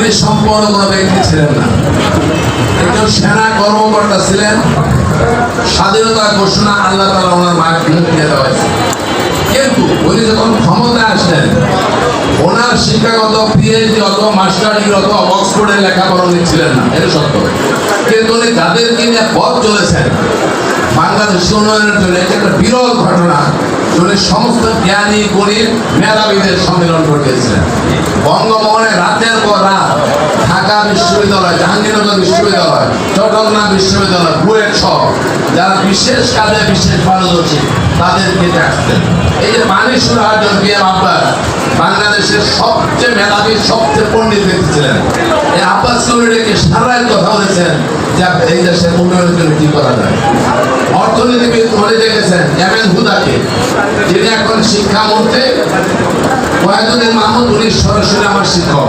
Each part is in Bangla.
ডিগ্রি সম্পন্ন কোনো ব্যক্তি ছিলেন না। একজন সেনা কর্মকর্তা ছিলেন। স্বাধীনতা ঘোষণা আল্লাহ তালা ওনার মুখ দিয়ে দেওয়া হয়েছে। কিন্তু উনি যখন ক্ষমতায় আসলেন, ওনার শিক্ষাগত পিএইচডি অথবা মাস্টার ডিগ্রি অথবা অক্সফোর্ডে লেখাপড়া উনি ছিলেন না, এটা সত্য। কিন্তু উনি তাদেরকে নিয়ে পথ চলেছেন, বাংলাদেশ উন্নয়নের জন্য এটা একটা বিরল ঘটনা, উনি সমস্ত জ্ঞানী গরিব মেধাবীদের সম্মেলন ঘটিয়েছিলেন বঙ্গভবনে রাত ঢাকা বিশ্ববিদ্যালয়, জাহাঙ্গীরনগর বিশ্ববিদ্যালয়, চট্টগ্রাম বিশ্ববিদ্যালয়, বুয়েট সহ যারা বিশেষ কাজে, বিশেষ পারদর্শী, তাদেরকে আসতেন এই যে পানি সুরাহার্জন বিএম আব্বাস বাংলাদেশের সবচেয়ে মেধাবী, সবচেয়ে পণ্ডিত ব্যক্তি ছিলেন। এই আব্বাস কমিটিকে সারাই কথা বলেছেন যে এই দেশের উন্নয়নের জন্য কি করা যায়। অর্থনীতিবিদ মনে রেখেছেন এম এন হুদাকে, যিনি এখন শিক্ষামন্ত্রী। কয়েকদিন মাহমুদ উনি সরাসরি আমার শিক্ষক।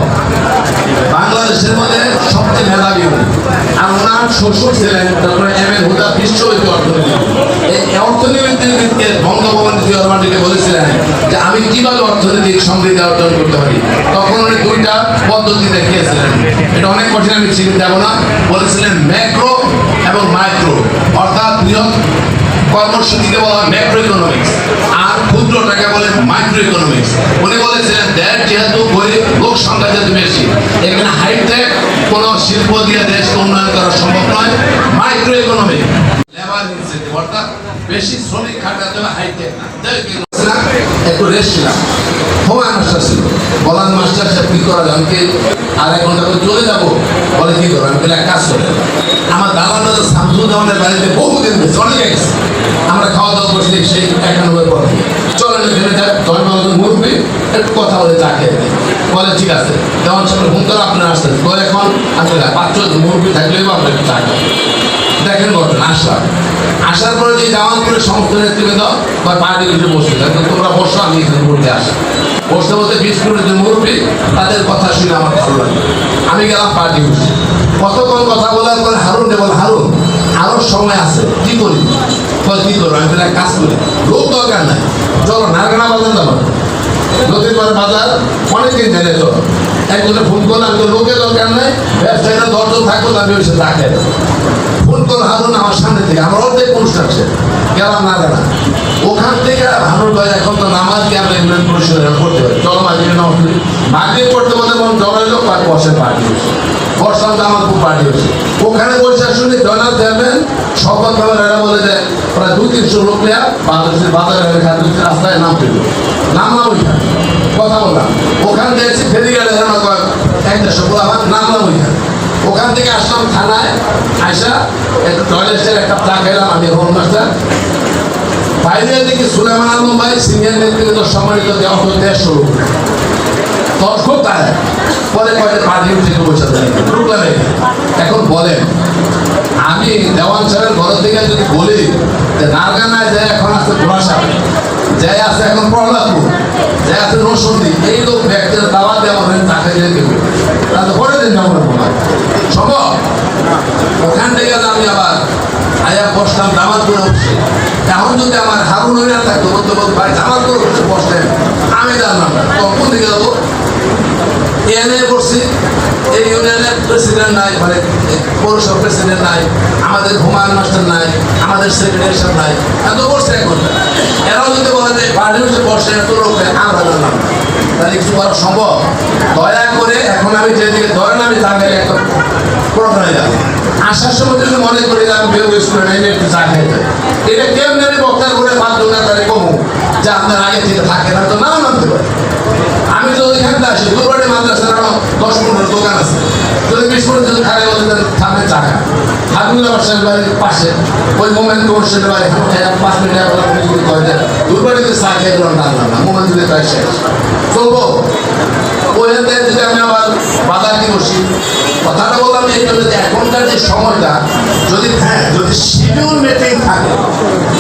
সবচেয়ে মেধাবী আর ওনার শ্বশুর ছিলেন ডক্টর এম এন হুদা বিশ্ববিদ্যালয় অর্থনীতি। এই অর্থনীতিবিদকে বঙ্গভবন জিওরমাটিকে বলেছিলেন যে আমি কীভাবে অর্থনৈতিক সমৃদ্ধি অর্জন করতে পারি। তখন উনি দুইটা পদ্ধতি দেখিয়েছিলেন এটা অনেক কঠিন, আমি চিনি যাব না। বলেছিলেন ম্যাক্রো এবং মাইক্রো, অর্থাৎ বৃহৎ কর্মসূচিকে বলা হয় ম্যাক্রো ইকোনমিক্স আর ক্ষুদ্রটাকে বলে মাইক্রো ইকোনমিক্স উনি বলেছিলেন দেশ যেহেতু গরিব লোক সংখ্যা যেহেতু বেশি এখানে হাইটেক কোনো শিল্প দিয়ে দেশকে উন্নয়ন করা সম্ভব নয় মাইক্রো ইকোনমিক লেবার ইনসেন্টিভ, অর্থাৎ বেশি শ্রমিক খাটাতে হবে হাইটেক একটু রেস্ট ছিলাম। হুমায়ুন মাস্টার ছিল। বলান মাস্টার সাহেব, কি করা আমাকে আর এক ঘণ্টা করে চলে যাব? বলে, কি করব? আমি এক কাজ করে আমার দালাল শামসুল জামানের বাড়িতে বহুদিন চলে গেছে। আমরা খাওয়া দাওয়া করছি, সেই একানব্বই পর থেকে। আমি বসে বসো বসতে বিস্কুটের যে মুরব্বী, তাদের কথা শুনে আমার ভালো লাগে। আমি গেলাম পার্টি উঠে কতক্ষণ কথা বলার পরে হারুন বল হারুন, আরও সময় আছে, কি করি? কি করব আমি এক কাজ করি। লোক দরকার চলো নারগানা বাজার যাব। পরে বাজার অনেকদিন জেনে তো। একজনে ফোন করলাম তো লোকের দরকার নাই? ব্যবসায়ীরা দশজন থাকব ওই সাথে রাখে ফোন করে হারুন আমার সামনে থেকে আমার অর্ধেক অনুষ্ঠান শেষ। গেলাম না দাঁড়া ওখান থেকে হারুন ভাই এখন তো নামাজ কি আমরা ইউনিয়ন পরিষদে করতে পারি। চলো মাঝে নামাজ মাঝে পড়তে বলতে মন আর বসে পার্টি হয়েছে। বর্ষান্ত আমার খুব পার্টি হয়েছে। ওখানে বসে শুনি জনাব দেবেন, শপথ ভাবে বলে যে প্রায় দুই তিনশো লোক নেয়া বাংলাদেশের বাজারে খাদ্য রাস্তায় নাম পেল নামলাম ওইখানে। কথা বললাম। ওখান থেকে ফেরি গেলে এক দেড়শো আমার নামলাম ওইখানে। ওখান থেকে আসলাম থানায়, আইসা একটু টয়লেটের একটা চা খেলাম, আমি হোম মাস্টার। বাইরে দিকে সুলেমান আলম ভাই সিনিয়র নেতৃত্ব, সম্মানিত দেওয়া হতো দেড়শো লোক। খুব পরে পরে পার্টি উঠে বসে ঢুকলাম এখন বলেন, আমি দেওয়ান সাহেবের ঘর থেকে যদি বলি, যে নারগানায় যায় এখন আছে ঘোড়াশা যাই আছে এখন প্রহ্লাদপুর যাই আছে রসুন্দি এই লোক ব্যক্তির দাওয়া দেওয়া হয় তাকে দিয়ে দেবে। তাহলে পরে দিন না সম্ভব ওখান থেকে তো আমি আবার বসলাম জামালপুরে উঠছে এখন যদি আমার হারুন হইয়া থাকতো, বলতে ভাই জামালপুরে উঠছে বসলেন। আমি জানলাম না। তখন দিকে যাব, এনে করছি এই ইউনিয়নের প্রেসিডেন্ট নাই মানে পৌরসভা প্রেসিডেন্ট নাই, আমাদের হুমায়ুন মাস্টার নাই, আমাদের সেক্রেটারি সাহেব নাই, এত করছে এখন। এরাও যদি বলে যে পার্টি হচ্ছে বসে এত লোক আমরা জানলাম তাহলে কিছু করা সম্ভব? দয়া করে, এখন আমি যেদিকে ধরেন আমি তাকে একটা প্রোগ্রামে যাব আসার সময় যদি মনে করি আমি বের স্কুলে নাই একটু খেয়ে যাই এটা কেমন বক্তা করে পাঁচ জন তারে কমু। যে আপনার আগে থেকে থাকে না তো নাও নামতে পারে। আমি তো ওইখানে আসি দুর্বাড়ি মাদ্রাসার আরও দশ পনেরো দোকান আছে। যদি বিশ পনেরো যদি খাই বলে দেন সামনে চা খায়। পাশে। ওই না শেষ চলবো ওইখান থেকে যদি আমি আবার বসি কথাটা বললাম এই জন্য যে এখনকার যে সময়টা, যদি হ্যাঁ যদি শিডিউল মিটিং থাকে,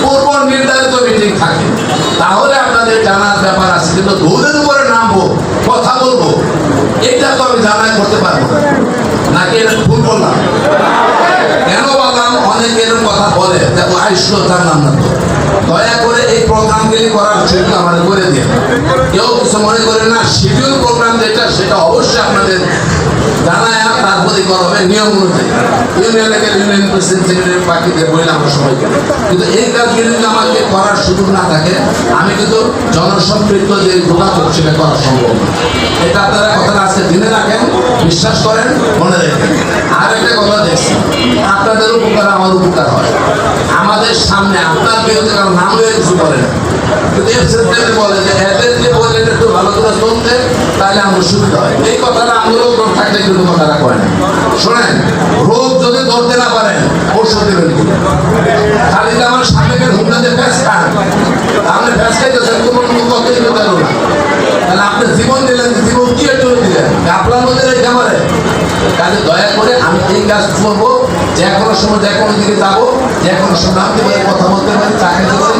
পূর্ব নির্ধারিত মিটিং থাকে, তাহলে আপনাদের জানার ব্যাপার আছে, কিন্তু দৌড়ের উপরে নামবো, কথা বলব, এটা তো আমি জানাই করতে পারব নাকি এটা ভুল করলাম কেন বললাম? অনেকে এরকম কথা বলে দেখো আইসলো জানলাম না তো দয়া করে এই প্রোগ্রামগুলি করার সুযোগ আমাদের করে দিয়ে কেউ কিছু মনে করে না শিডিউল প্রোগ্রাম যেটা, সেটা অবশ্যই আপনাদের নিয়ম অনুযায়ী। Union level union president, secretary বাকিদের বললে আমরা সবাই কিন্তু এই কাজগুলি যদি আমাকে করার সুযোগ না থাকে, আমি কিন্তু জনসম্পৃক্ত যে যোগাযোগ সেটা করা সম্ভব না। এটা আপনারা কথাটা আজকে দিনে রাখেন, বিশ্বাস করেন, মনে রাখেন। আর একটা কথা দেখছি, আপনাদের উপকার আমার উপকার হয়। আমাদের সামনে আপনার বিরুদ্ধে কারণ নাম কিছু বলেন কিন্তু এর বলে যে এদেরকে বললেন একটু ভালো করে চলতে তাহলে আমার সুবিধা হয়। এই কথাটা আমরাও লোক থাকলে কিন্তু কথাটা কয় না। শোনেন, রোগ যদি ধরতে না পারেন ওষুধ দেবেন? খালি আমার সাবেকের হুমলাতে ফ্যাস খান আপনি ফ্যাস খাইতেছেন কোনো কথাই পারো না। তাহলে আপনি জীবন দিলেন, জীবন কি একটু দিলেন? আপনার মধ্যে রেখে আমারে। কাজে দয়া করে আমি এই কাজ করব, যে কোনো সময় যে কোনো দিকে যাব, যে কোনো সময় পারি কথা বলতে পারি চাকরি পারি।